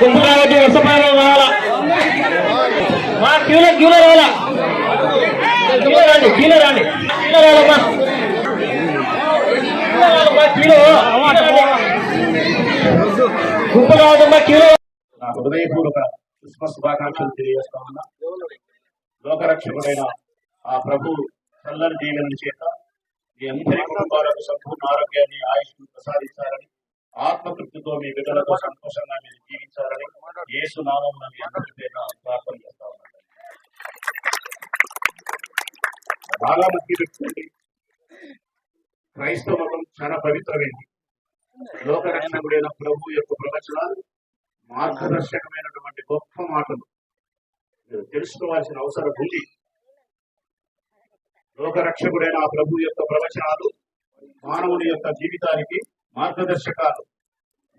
గుంపు కాబట్టి వస్తపైన రావాలా మా క్యూలో క్యూలో రావాలా? క్యూలో రండి క్యూలో రండి. క్యూలో రావాలమ్మా. క్యూలో రావాలమ్మా క్యూలో. గుంపు రావద్దమ్మా క్యూలో. హృదయపూర్వక క్రిస్మస్ శుభాకాంక్షలు తెలియజేస్తా ఉన్నా. లోకరక్షకుడైన ఆ ప్రభు చల్లని దీవెన చేత మీ అందరి కుటుంబాలకు సంపూర్ణ ఆరోగ్యాన్ని ఆయుష్ను ప్రసాదించాలని ఆత్మతృప్తితో మీ బిడ్డలతో సంతోషంగా మీరు జీవించాలని యేసు నామం మీ అందరి పేరు ప్రార్థన చేస్తా ఉన్నాను బాగా మంచి పెట్టుకోండి. క్రైస్తవ మతం చాలా పవిత్రమైంది. లోకరక్షకుడైన ప్రభు యొక్క ప్రవచనాలు మార్గదర్శకమైనటువంటి గొప్ప మాటలు. తెలుసుకోవాల్సిన అవసరం ఉంది. లోకరక్షకుడైన ఆ ప్రభు యొక్క ప్రవచనాలు మానవుని యొక్క జీవితానికి మార్గదర్శకాలు.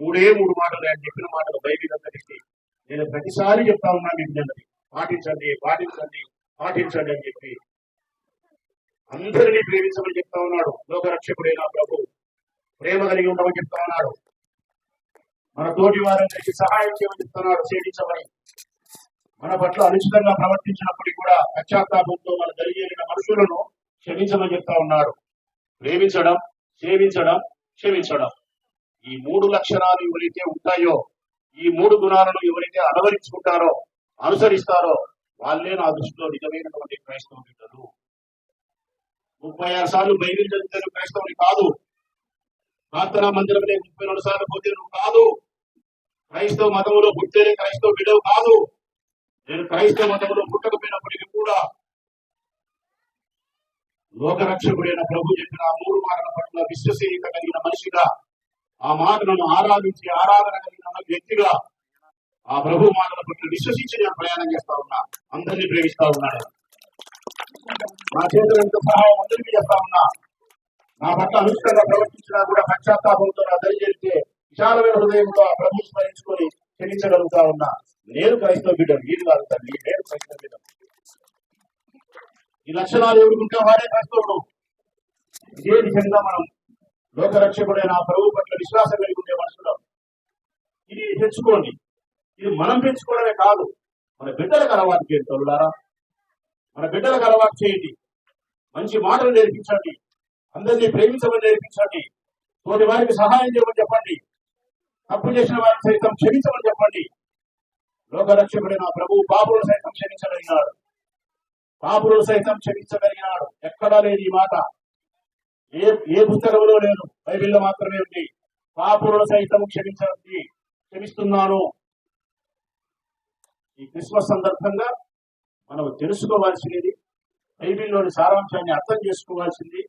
మూడే మూడు మాటలు ఆయన చెప్పిన మాటలు బైబిల్ అందరికీ నేను ప్రతిసారి చెప్తా ఉన్నా మీకు పాటించండి పాటించండి పాటించండి అని చెప్పి అందరినీ ప్రేమించమని చెప్తా ఉన్నాడు. లోకరక్షకుడైన ప్రభు. ప్రేమ కలిగి ఉండమని చెప్తా ఉన్నాడు. మన తోటి వారందరికీ సహాయం చేయమని చెప్తున్నాడు. సేవించమని మన పట్ల అనుచితంగా ప్రవర్తించినప్పటికీ కూడా పశ్చాత్తాపంతో మన జరిగిన మనుషులను క్షమించమని చెప్తా ఉన్నాడు ప్రేమించడం సేవించడం క్షమించడం. ఈ మూడు లక్షణాలు ఎవరైతే ఉంటాయో ఈ మూడు గుణాలను ఎవరైతే అలవరించుకుంటారో అనుసరిస్తారో వాళ్ళే నా దృష్టిలో నిజమైనటువంటి క్రైస్తవ బిడ్డలు ముప్పై ఆరు సార్లు బైబిల్ చదివితే క్రైస్తవుని కాదు. ప్రార్థనా మందిరంలో ముప్పై రెండు సార్లు పోతే కాదు. క్రైస్తవ మతంలో పుట్టేనే క్రైస్తవ బిడ్డవు కాదు. నేను క్రైస్తవ మతంలో పుట్టకపోయినప్పటికీ కూడా లోకరక్షకుడైన ప్రభు చెప్పిన ఆ మూడు మాటల పట్ల విశ్వసనీయత కలిగిన మనిషిగా ఆ మాటలను ఆరాధించి ఆరాధన కలిగిన వ్యక్తిగా ఆ ప్రభు మాటల పట్ల విశ్వసించి నేను ప్రయాణం చేస్తా ఉన్నా. అందరినీ ప్రేమిస్తా ఉన్నాడు. నా చేతులు ఎంత సహాయం అందరికీ చేస్తా ఉన్నా. నా పట్ల అనుష్ఠంగా ప్రవర్తించినా కూడా పశ్చాత్తాపంతో నా దయచేస్తే విశాలమైన హృదయంతో ఆ ప్రభు స్మరించుకొని క్షమించగలుగుతా ఉన్నా. నేను క్రైస్తవ బిడ్డను వీరు కాదు తల్లి నేను క్రైస్తవ బిడ్డను. ఈ లక్షణాలు ఎవరుకుంటే వాడే క్రైస్తవుడు. ఇదే నిజంగా మనం లోకరక్షకుడైన ఆ ప్రభు పట్ల విశ్వాసం కలిగి ఉండే మనుషులం. ఇది తెచ్చుకోండి. ఇది మనం పెంచుకోవడమే కాదు. మన బిడ్డలకు అలవాటు చేయండి తల్లులారా. మన బిడ్డలకు అలవాటు చేయండి. మంచి మాటలు నేర్పించండి. అందరినీ ప్రేమించమని నేర్పించండి. తోటి వారికి సహాయం చేయమని చెప్పండి. తప్పు చేసిన వారిని సైతం క్షమించమని చెప్పండి. లోకరక్షకుడైన ప్రభు పాపులు సైతం క్షమించగలిగినాడు. పాపులు సైతం క్షమించగలిగినాడు. ఎక్కడా లేదు ఈ మాట. ఏ ఏ పుస్తకంలో లేదు బైబిల్లో మాత్రమే ఉంది. పాపులను సైతం క్షమించండి. క్షమిస్తున్నాను. ఈ క్రిస్మస్ సందర్భంగా మనం తెలుసుకోవాల్సినది బైబిల్లోని సారాంశాన్ని అర్థం చేసుకోవాల్సింది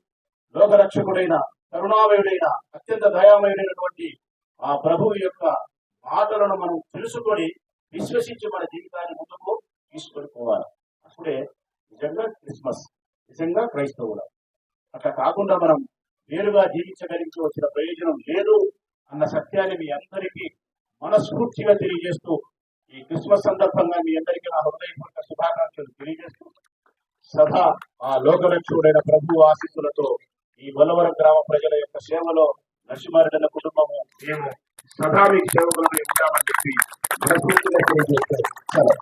లోకరక్షకుడైన కరుణామయుడైన అత్యంత దయామయుడైనటువంటి ఆ ప్రభువు యొక్క మాటలను మనం తెలుసుకొని విశ్వసించి మన జీవితాన్ని ముందుకు తీసుకెళ్ళిపోవాలి అప్పుడే నిజంగా క్రిస్మస్ నిజంగా క్రైస్తవులు. అట్లా కాకుండా మనం వేరుగా జీవించగలిగి వచ్చిన ప్రయోజనం లేదు అన్న సత్యాన్ని మీ అందరికీ మనస్ఫూర్తిగా తెలియజేస్తూ ఈ క్రిస్మస్ సందర్భంగా మీ అందరికీ నా హృదయపూర్వక శుభాకాంక్షలు తెలియజేస్తూ సదా ఆ లోకరక్షుడైన ప్రభు ఆశీస్సులతో ఈ బలవరం గ్రామ ప్రజల యొక్క సేవలో నరసింహారెడ్డి కుటుంబము మేము సదా మీకు సేవకులను ఉంటామని చెప్పి మనస్ఫూర్తిగా తెలియజేస్తారు